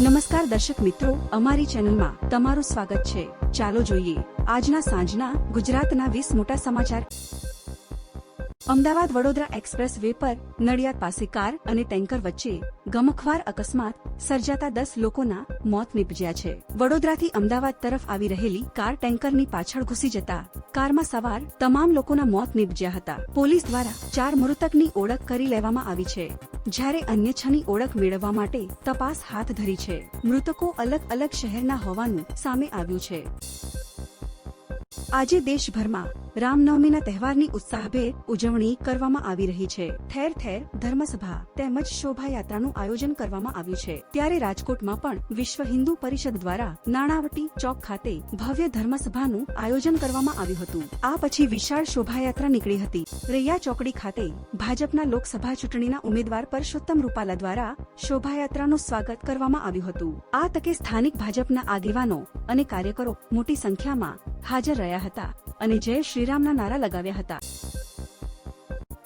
નમસ્કાર દર્શક મિત્રો, અમારી ચેનલમાં તમારું સ્વાગત છે. ચાલો જોઈએ આજના સાંજના ગુજરાતના વીસ મોટા સમાચાર. અમદાવાદ વડોદરા એક્સપ્રેસ વે પર નડિયાદ પાસે કાર અને ટેન્કર વચ્ચે ગમખવાર અકસ્માત સર્જાતા દસ લોકોના મોત નીપજ્યા છે. વડોદરાથી અમદાવાદ તરફ આવી રહેલી કાર ટેન્કરની પાછળ ઘૂસી જતા કારમાં સવાર તમામ લોકોના મોત નીપજ્યા હતા. પોલીસ દ્વારા ચાર મૃતકની ઓળખ કરી લેવામાં આવી છે. જ્યારે અન્ય છની ઓળખ મેળવવા માટે તપાસ હાથ ધરી છે. મૃતકો અલગ અલગ શહેરના હોવાનું સામે આવ્યું છે. આજે દેશભરમાં રામનવમીના તહેવારની ઉત્સાહભેર ઉજવણી કરવામાં આવી રહી છે. ઠેર ઠેર ધર્મસભા તેમજ શોભાયાત્રાનું આયોજન કરવામાં આવ્યું છે. ત્યારે રાજકોટમાં પણ વિશ્વ હિન્દુ પરિષદ દ્વારા નાણાવટી ચોક ખાતે ભવ્ય ધર્મસભાનું આયોજન કરવામાં આવ્યું હતું. આ પછી વિશાળ શોભાયાત્રા નીકળી હતી. રૈયા ચોકડી ખાતે ભાજપના લોકસભા ચૂંટણીના ઉમેદવાર પરસોત્તમ રૂપાલા દ્વારા શોભાયાત્રાનું સ્વાગત કરવામાં આવ્યું હતું. આ તકે સ્થાનિક ભાજપના આગેવાનો અને કાર્યકરો મોટી સંખ્યામાં હાજર રહ્યા હતા અને જય શ્રીરામના નારા લગાવ્યા હતા.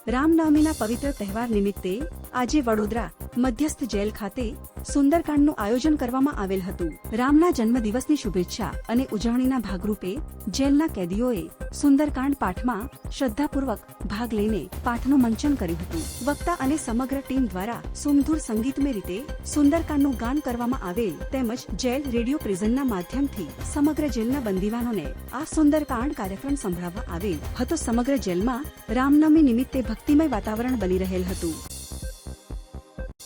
રામનવમીના પવિત્ર તહેવાર નિમિત્તે આજે વડોદરા મધ્યસ્થ જેલ ખાતે સુંદરકાંડનું આયોજન કરવામાં આવેલ હતું. રામના જન્મદિવસની શુભેચ્છા અને ઉજવણીના ભાગરૂપે જેલના કેદીઓએ સુંદરકાંડ પાઠમાં શ્રદ્ધાપૂર્વક ભાગ લઈને પાઠનું મંચન કર્યું હતું. વક્તા અને સમગ્ર ટીમ દ્વારા સુમધુર સંગીતમય રીતે સુંદરકાંડનું ગાન કરવામાં આવેલ તેમજ જેલ રેડિયો પ્રિઝનના માધ્યમથી સમગ્ર જેલના બંદીવાનોને આ સુંદરકાંડ કાર્યક્રમ સંભળાવવા આવેલ હતો. સમગ્ર જેલમાં રામનવમી નિમિત્તે ભક્તિમય વાતાવરણ બની રહેલ હતું.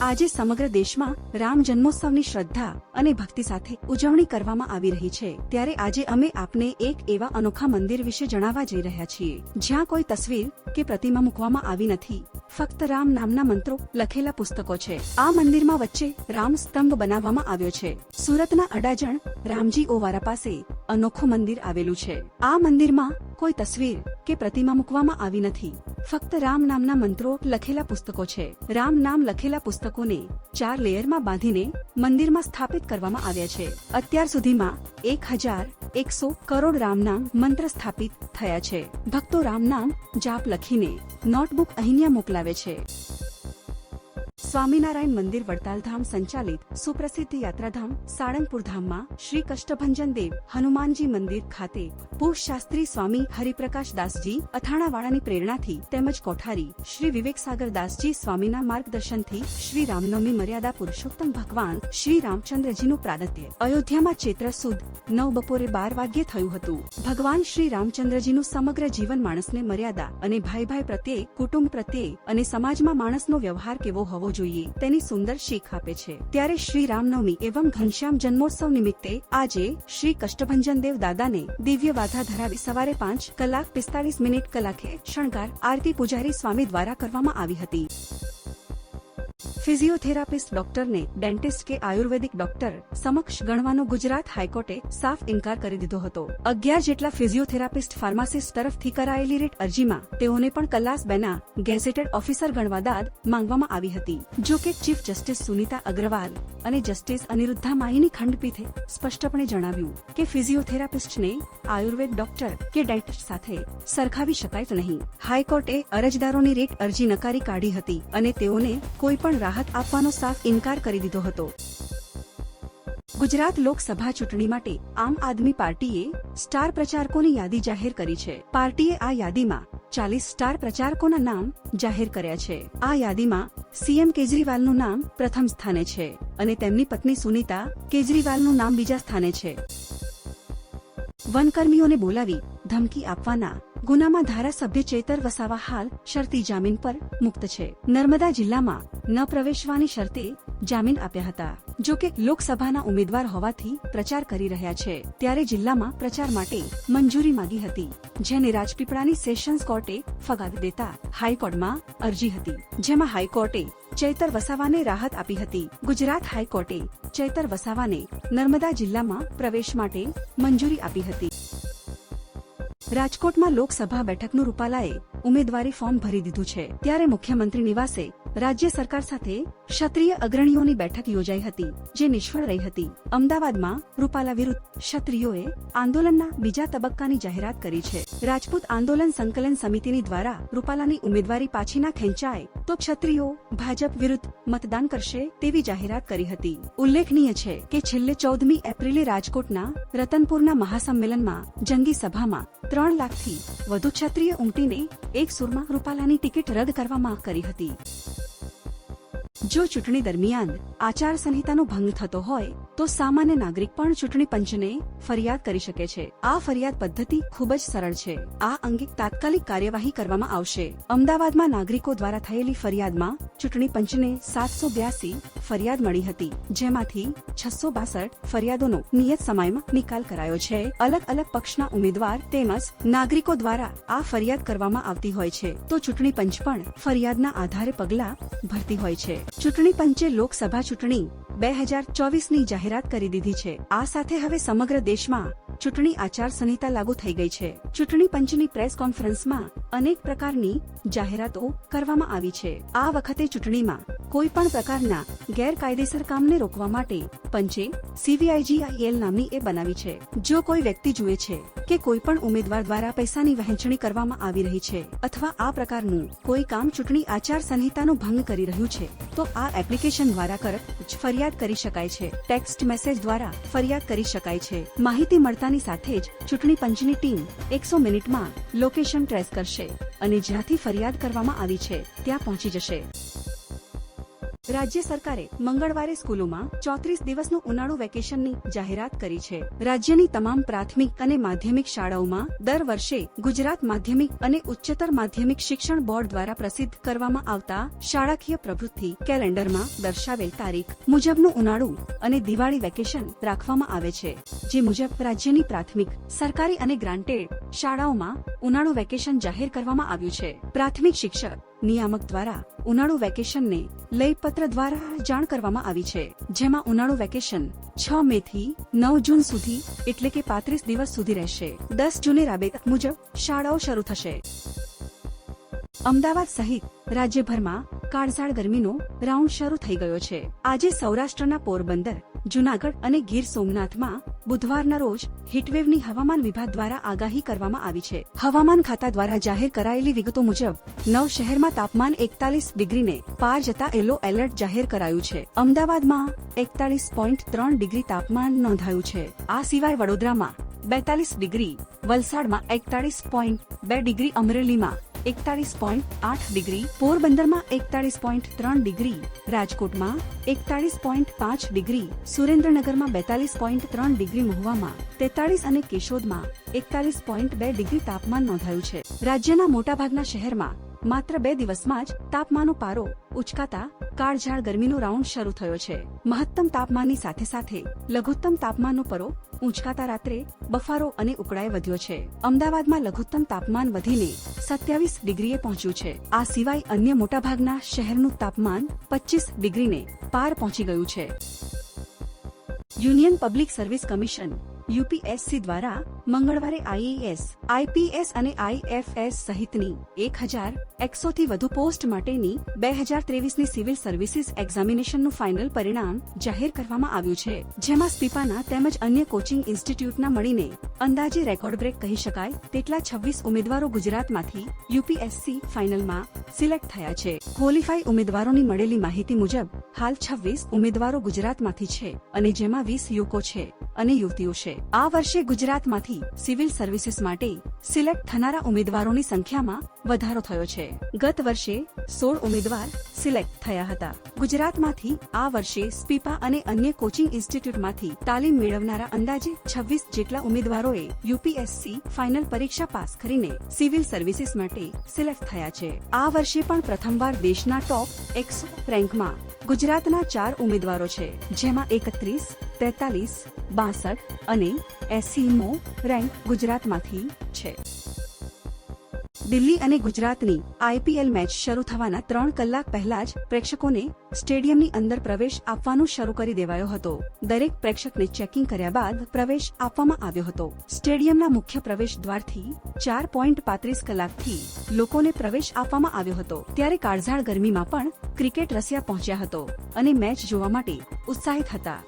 આજે સમગ્ર દેશમાં રામ જન્મોત્સવની શ્રદ્ધા અને ભક્તિ સાથે ઉજવણી કરવામાં આવી રહી છે. ત્યારે આજે અમે આપને એક એવા અનોખા મંદિર વિશે જણાવવા જઈ રહ્યા છીએ. જ્યાં કોઈ તસવીર કે પ્રતિમા મૂકવામાં આવી નથી. ફક્ત રામ નામના મંત્રો લખેલા પુસ્તકો છે. આ મંદિરમાં વચ્ચે રામ સ્તંભ બનાવવામાં આવ્યો છે. સુરતના અડાજણ રામજી ઓવારા પાસે અનોખું મંદિર આવેલું છે. આ મંદિરમાં કોઈ તસવીર કે પ્રતિમા મૂકવામાં આવી નથી. ફક્ત રામ નામના મંત્રો લખેલા પુસ્તકો છે. રામ નામ લખેલા પુસ્તકોને ચાર લેયરમાં બાંધીને મંદિરમાં સ્થાપિત કરવામાં આવ્યા છે. અત્યાર સુધીમાં એક હજાર એકસો કરોડ રામનામ મંત્ર સ્થાપિત થયા છે. ભક્તો રામનામ જાપ લખીને નોટબુક અહીંયા મોકલાવે છે. સ્વામિનારાયણ મંદિર વડતાલધામ સંચાલિત સુપ્રસિદ્ધ યાત્રાધામ સાળંગપુર ધામમાં શ્રી કષ્ટભંજન દેવ હનુમાનજી મંદિર ખાતે પૂર્વ શાસ્ત્રી સ્વામી હરિપ્રકાશ દાસજી અથાણાવાળાની પ્રેરણાથી તેમજ કોઠારી શ્રી વિવેક દાસજી સ્વામીના માર્ગદર્શનથી શ્રી રામનવમી મર્યાદા પુરુષોત્તમ ભગવાન શ્રી રામચંદ્રજીનું પ્રાગત્ય અયોધ્યામાં ચૈત્ર સુદ, નવ બપોરે બાર વાગ્યે થયું હતું. ભગવાન શ્રી રામચંદ્રજીનું સમગ્ર જીવન માણસને મર્યાદા અને ભાઈ ભાઈ પ્રત્યે, કુટુંબ પ્રત્યે અને સમાજમાં માણસનો વ્યવહાર કેવો હોવો જોઈએ. તેની સુંદર શીખ આપે છે. ત્યારે શ્રી રામનવમી એવં ઘનશ્યામ જન્મોત્સવ નિમિત્તે આજે શ્રી કષ્ટભંજન દેવ દાદાને દિવ્ય વાધા ધરાવી સવારે પાંચ કલાક પિસ્તાળીસ મિનિટ કલાકે શણગાર આરતી પૂજારી સ્વામી દ્વારા કરવામાં આવી હતી. ફિઝિયોથેરાપિસ્ટ ડોક્ટરને ડેન્ટિસ્ટ કે આયુર્વેદિક ડોક્ટર સમક્ષ ગણવાનો ગુજરાત હાઈકોર્ટે સાફ ઇન્કાર કરી દીધો હતો. અગિયાર જેટલા ફિઝિયોથેરાપિસ્ટ ફાર્માસિસ્ટ તરફથી કરાયેલી રીટ અરજીમાં તેઓને પણ કલાસ બેના ગેઝેટેડ ઓફિસર ગણવા દાદ માંગવામાં આવી હતી. જો કે ચીફ જસ્ટિસ સુનીતા અગ્રવાલ અને જસ્ટિસ અનિરુદ્ધા માહીની ખંડપીઠે સ્પષ્ટપણે જણાવ્યું કે ફિઝિયોથેરાપિસ્ટને આયુર્વેદ ડોક્ટર કે ડેન્ટિસ્ટ સાથે સરખાવી શકાય નહીં. હાઈકોર્ટે અરજદારોની રેટ અરજી નકારી કાઢી હતી અને તેઓને કોઈ પણ રાહત આપવાનો સાફ ઇનકાર કરી દીધો હતો. ગુજરાત લોકસભા ચૂંટણી માટે આમ આદમી પાર્ટીએ સ્ટાર પ્રચારકોની યાદી જાહેર કરી છે. પાર્ટીએ આ યાદીમાં ચાલીસ સ્ટાર પ્રચારકોના નામ જાહેર કર્યા છે. આ યાદીમાં સીએમ કેજરીવાલનું નામ પ્રથમ સ્થાને છે અને તેમની પત્ની સુનીતા કેજરીવાલનું નામ બીજા સ્થાને છે. વનકર્મીઓને બોલાવી ધમકી આપવાના ગુનામાં ધારાસભ્ય ચેતર વસાવા હાલ શરતી જામીન પર મુક્ત છે. નર્મદા જિલ્લામાં ન પ્રવેશવાની શરતે જામીન આપ્યા હતા. જો કે લોકસભાના ઉમેદવાર હોવાથી પ્રચાર કરી રહ્યા છે. ત્યારે જિલ્લામાં પ્રચાર માટે મંજૂરી માંગી હતી, જેને રાજપીપળાની સેશન્સ કોર્ટે ફગાવી દેતા હાઈકોર્ટમાં અરજી હતી, જેમાં હાઈકોર્ટે ચૈતર વસાવાને રાહત આપી હતી. ગુજરાત હાઈકોર્ટે ચૈતર વસાવાને નર્મદા જિલ્લામાં પ્રવેશ માટે મંજૂરી આપી હતી. રાજકોટમાં લોકસભા બેઠકનું રૂપાલાએ ઉમેદવારી ફોર્મ ભરી દીધું છે. ત્યારે મુખ્યમંત્રી નિવાસે રાજ્ય સરકાર સાથે ક્ષત્રિય અગ્રણીઓની બેઠક યોજાઈ હતી, જે નિષ્ફળ રહી હતી. અમદાવાદમાં રૂપાલા વિરુદ્ધ ક્ષત્રિયોએ આંદોલનના બીજા તબક્કાની જાહેરાત કરી છે. રાજપૂત આંદોલન સંકલન સમિતિની દ્વારા રૂપાલાની ઉમેદવારી પાછી ના ખેંચાય તો ક્ષત્રિયો ભાજપ વિરુદ્ધ મતદાન કરશે તેવી જાહેરાત કરી હતી. ઉલ્લેખનીય છે કે છેલ્લે ચૌદમી એપ્રિલે રાજકોટના રતનપુરના મહાસંમેલનમાં જંગી સભામાં ત્રણ લાખથી વધુ ક્ષત્રિય ઉમટીને એક સુરમાં રૂપાલાની ટિકિટ રદ કરવામાં કરી હતી. જો ચૂંટણી દરમિયાન આચારસંહિતાનો ભંગ થતો હોય, તો સામાન્ય નાગરિક પણ ચૂંટણી પંચને ફરિયાદ કરી શકે છે. આ ફરિયાદ પદ્ધતિ ખૂબ જ સરળ છે. આ અંગે તાત્કાલિક કાર્યવાહી કરવામાં આવશે. અમદાવાદમાં નાગરિકો દ્વારા થયેલી ફરિયાદમાં ચૂંટણી પંચને સાતસો બ્યાસી ફરિયાદ મળી હતી, જેમાંથી છસો બાસઠ ફરિયાદોનો નિયત સમયમાં નિકાલ કરાયો છે. અલગ અલગ પક્ષના ઉમેદવાર તેમજ નાગરિકો દ્વારા આ ફરિયાદ કરવામાં આવતી હોય છે, તો ચૂંટણી પંચ પણ ફરિયાદના આધારે પગલા ભરતી હોય છે. ચૂંટણી પંચે લોકસભા ચૂંટણી બે હજાર ચોવીસની જાહેરાત કરી દીધી છે. આ સાથે હવે સમગ્ર દેશમાં ચૂંટણી આચાર સંહિતા લાગુ થઈ ગઈ છે. ચૂંટણી પંચની પ્રેસ કોન્ફરન્સમાં અનેક પ્રકારની જાહેરાતો કરવામાં આવી છે. આ વખતે ચૂંટણીમાં કોઈ પણ પ્રકારના ગેરકાયદેસર કામને રોકવા માટે પંચે સીવીઆઈજીઆઈએલ નામની એ બનાવી છે. જો કોઈ વ્યક્તિ જુએ છે કે કોઈ પણ ઉમેદવાર દ્વારા પૈસાની વહેંચણી કરવામાં આવી રહી છે અથવા આ પ્રકારનું કોઈ કામ ચૂંટણી આચાર સંહિતાનો ભંગ કરી રહ્યું છે, તો આ એપ્લિકેશન દ્વારા કરત ફરિયાદ કરી શકાય છે. ટેક્સ્ટ મેસેજ દ્વારા ફરિયાદ કરી શકાય છે. માહિતી મળતાની સાથે જ ચૂંટણી પંચની ટીમ એકસો મિનિટમાં લોકેશન ટ્રેસ કરશે અને જ્યાંથી ફરિયાદ કરવામાં આવી છે, ત્યાં પહોંચી જશે. રાજ્ય સરકારે મંગળવારે સ્કૂલોમાં ચોત્રીસ દિવસનું ઉનાળુ વેકેશનની જાહેરાત કરી છે. રાજ્યની તમામ પ્રાથમિક અને માધ્યમિક શાળાઓમાં દર વર્ષે ગુજરાત માધ્યમિક અને ઉચ્ચતર માધ્યમિક શિક્ષણ બોર્ડ દ્વારા પ્રસિદ્ધ કરવામાં આવતા શાળાકીય પ્રવૃત્તિ કેલેન્ડરમાં દર્શાવેલ તારીખ મુજબનું ઉનાળુ અને દિવાળી વેકેશન રાખવામાં આવે છે. જે મુજબ રાજ્યની પ્રાથમિક, સરકારી અને ગ્રાન્ટેડ શાળાઓમાં ઉનાળુ વેકેશન જાહેર કરવામાં આવ્યું છે. પ્રાથમિક શિક્ષક નિયામક દ્વારા ઉનાળુ વેકેશનને લઈ પત્ર દ્વારા જાણ કરવામાં આવી છે, જેમાં ઉનાળુ વેકેશન છ મે થી નવ જૂન સુધી એટલે કે પાંત્રીસ દિવસ સુધી રહેશે. દસ જૂને રાબેત મુજબ શાળાઓ શરૂ થશે. અમદાવાદ સહિત રાજ્યભરમાં કાળઝાળ ગરમીનો રાઉન્ડ શરૂ થઈ ગયો છે. આજે સૌરાષ્ટ્રના પોરબંદર, જુનાગઢ અને ગીર સોમનાથમાં બુધવારના રોજ હીટવેવની હવામાન વિભાગ દ્વારા આગાહી કરવામાં આવી છે. હવામાન ખાતા દ્વારા જાહેર કરાયેલી વિગતો મુજબ, નવ શહેરમાં તાપમાન એકતાલીસ ડિગ્રીને પાર જતા યલો એલર્ટ જાહેર કરાયું છે. અમદાવાદમાં એકતાલીસ પોઈન્ટ ત્રણ ડિગ્રી તાપમાન નોંધાયું છે. આ સિવાય વડોદરામાં બેતાલીસ ડિગ્રી, વલસાડમાં એકતાલીસ પોઈન્ટ બે ડિગ્રી, અમરેલીમાં એકતાલીસ પોઈન્ટ આઠ ડિગ્રી, પોરબંદરમાં એકતાલીસ પોઈન્ટ ત્રણ ડિગ્રી, રાજકોટમાં એકતાલીસ પોઈન્ટ પાંચ ડિગ્રી, સુરેન્દ્રનગરમાં બેતાલીસ પોઈન્ટ ત્રણ ડિગ્રી મહુવામાં તેતાલીસ અને કેશોદમાં એકતાલીસ પોઈન્ટ બે ડિગ્રી તાપમાન નોંધાયું છે. રાજ્યના મોટાભાગના શહેરમાં માત્ર બે દિવસમાં જ તાપમાનનો પારો ઉચકાતા કાળઝાળ ગરમીનો રાઉન્ડ શરૂ થયો છે. મહત્તમ તાપમાનની સાથે સાથે લઘુત્તમ તાપમાનનો પરો ઉંચકાતા રાત્રે બફારો અને ઉકળાય વધ્યો છે. અમદાવાદમાં લઘુત્તમ તાપમાન વધીને સત્યાવીસ ડિગ્રીએ પહોંચ્યું છે. આ સિવાય અન્ય મોટાભાગના શહેરનું તાપમાન પચીસ ડિગ્રીને પાર પહોંચી ગયું છે. Union public service commission UPSC દ્વારા મંગળવારે આઈએએસ, આઈપીએસ અને આઈએફએસ સહિતની એક હજાર એકસોથી વધુ પોસ્ટ માટેની બે હજાર ત્રેવીસની સિવિલ સર્વિસીસ એક્ઝામિનેશનનું ફાઇનલ પરિણામ જાહેર કરવામાં આવ્યું છે. જેમાં સ્પીપાના તેમજ અન્ય કોચિંગ ઇન્સ્ટિટ્યૂટના મળીને અંદાજે રેકોર્ડ બ્રેક કહી શકાય તેટલા છવ્વીસ ઉમેદવારો ગુજરાતમાંથી યુપીએસસી ફાઇનલમાં સિલેક્ટ થયા છે. ક્વોલિફાઈ ઉમેદવારોની મળેલી માહિતી મુજબ, હાલ છવ્વીસ ઉમેદવારો ગુજરાતમાંથી છે અને જેમાં વીસ યુવકો છે અને યુવતીઓ છે. આ વર્ષે ગુજરાતમાંથી સિવિલ સર્વિસીસ માટે સિલેક્ટ થનારા ઉમેદવારોની સંખ્યામાં વધારો થયો છે. ગત વર્ષે સોળ ઉમેદવાર સિલેક્ટ થયા હતા. ગુજરાતમાંથી આ વર્ષે સ્પીપા અને અન્ય કોચિંગ ઇન્સ્ટિટ્યૂટમાંથી તાલીમ મેળવનારા અંદાજે છવ્વીસ જેટલા ઉમેદવારોએ યુપીએસસી ફાઇનલ પરીક્ષા પાસ કરીને સિવિલ સર્વિસીસ માટે સિલેક્ટ થયા છે. આ વર્ષે પણ પ્રથમવાર દેશના ટોપ એકસો રેન્કમાં ગુજરાતના ચાર ઉમેદવારો છે, જેમાં એકત્રીસ, તેતાલીસ, બાસઠ અને એસીમો રેન્ક ગુજરાતમાંથી છે. દિલ્હી અને ગુજરાતની આઈપીએલ મેચ શરૂ થવાના ત્રણ કલાક પહેલા જ પ્રેક્ષકોને સ્ટેડિયમની અંદર પ્રવેશ આપવાનું શરૂ કરી દેવાયો હતો. દરેક પ્રેક્ષકને ચેકિંગ કર્યા બાદ પ્રવેશ આપવામાં આવ્યો હતો. સ્ટેડિયમના મુખ્ય પ્રવેશ દ્વારથી ચાર પોઈન્ટ પાંત્રીસ કલાકથી લોકોને પ્રવેશ આપવામાં આવ્યો હતો. ત્યારે કાળઝાળ ગરમીમાં પણ ક્રિકેટ રસિયા પહોંચ્યા હતો અને મેચ જોવા માટે ઉત્સાહિત હતા.